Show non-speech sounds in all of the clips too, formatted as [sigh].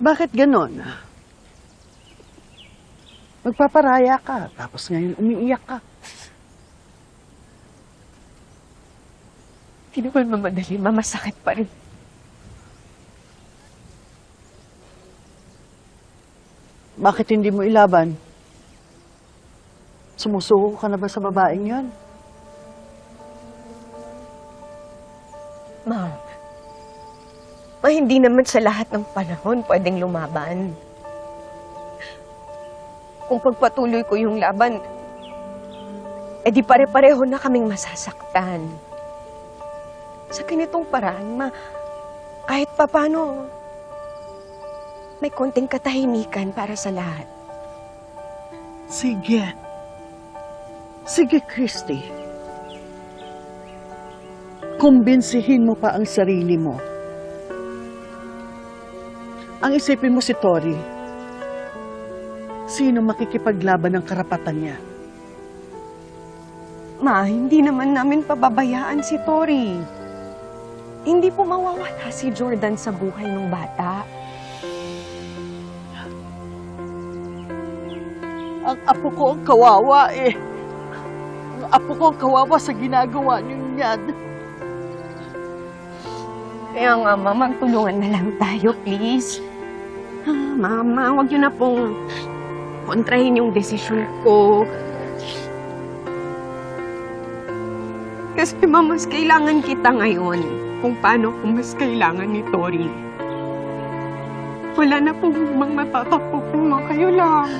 Bakit ganon? Magpaparaya ka, tapos ngayon umiiyak ka. Hindi naman mamadali, mamasakit pa rin. Bakit hindi mo ilaban? Sumusuko ka na ba sa babaeng yon? Ma, ma, hindi naman sa lahat ng panahon pwedeng lumaban. Kung pagpatuloy ko yung laban, edi pare-pareho na kaming masasaktan. Sa ganitong paraan, ma, kahit papano, may konting katahimikan para sa lahat. Sige. Sige, Christy. Kumbinsihin mo pa ang sarili mo. Ang isipin mo si Tori. Sino makikipaglaban ng karapatan niya? Ma, hindi naman namin pababayaan si Tori. Hindi po mawawala si Jordan sa buhay ng bata. Ang apo ko ang kawawa eh. Ang apo ko ang kawawa sa ginagawa niyo niyan. Kaya nga, ma, magtulungan na lang tayo, please. Ah, mama, huwag niyo na pong kontrahin yung desisyon ko. Kasi, ma, mas kailangan kita ngayon kung paano kung mas kailangan ni Tori. Wala na pong ibang matatakpo kung ma, kayo lang.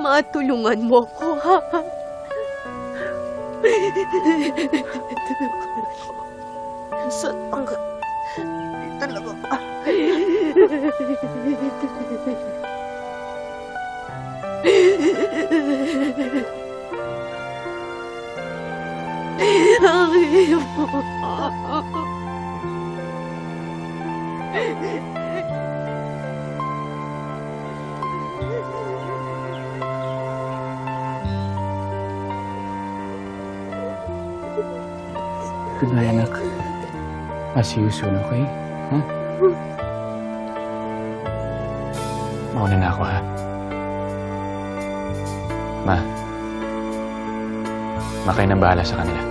Ma, tulungan mo ko, ha? Saan ang... Talaga. Ah. Goodbye, anak. I'll see you soon, okay? Huh? Mauna na ako, ha? Ma. Ma kayo nang bahala sa kanila.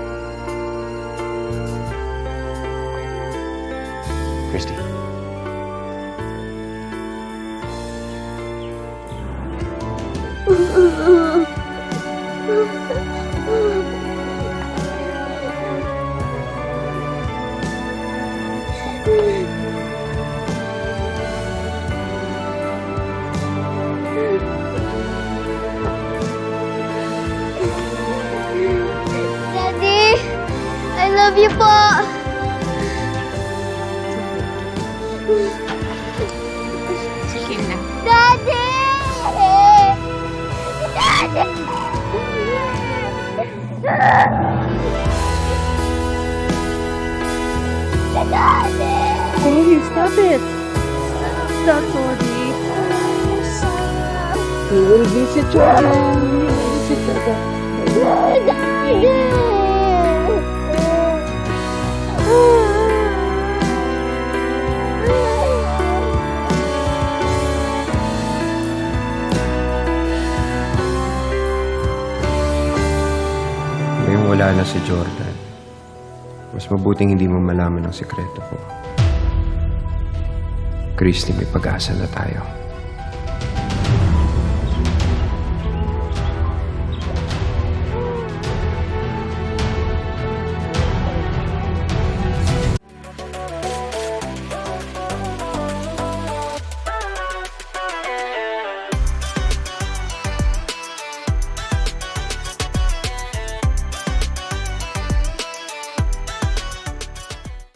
Christy. Daddy! [laughs] love you po! Sige na. Daddy! Daddy! Daddy! Tori, stop it. Stop, Tori. We will visit Jordan. We will visit Jordan. Ngayong wala na si Jordan, mas mabuting hindi mo malaman ang sekreto ko. Christy, may pag-asa na tayo.